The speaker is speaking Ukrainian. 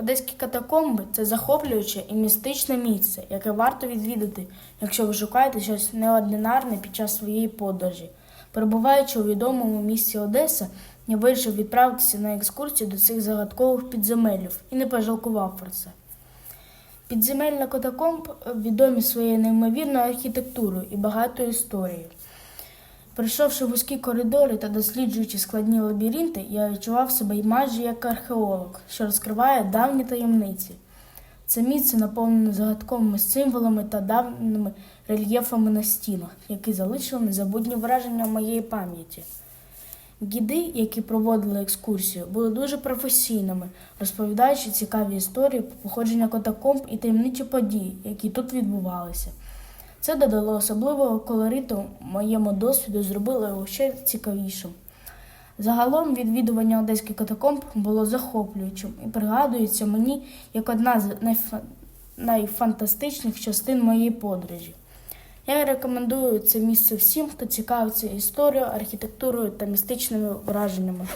Одеські катакомби це захоплююче і містичне місце, яке варто відвідати, якщо ви шукаєте щось неординарне під час своєї подорожі. Перебуваючи у відомому місті Одеса, я вирішив відправитися на екскурсію до цих загадкових підземелів і не пожалкував про це. Підземельна катакомб відомі своєю неймовірною архітектурою і багатою історією. Пройшовши вузькі коридори та досліджуючи складні лабіринти, я відчував себе майже як археолог, що розкриває давні таємниці. Це місце наповнене загадковими символами та давними рельєфами на стінах, які залишили незабутні враження в моєї пам'яті. Гіди, які проводили екскурсію, були дуже професійними, розповідаючи цікаві історії походження катакомб і таємничі події, які тут відбувалися. Це додало особливого колориту моєму досвіду зробило його ще цікавішим. Загалом відвідування одеських катакомб було захоплюючим і пригадується мені як одна з найфа- найфантастичних частин моєї подорожі. Я рекомендую це місце всім, хто цікавиться історією, архітектурою та містичними враженнями.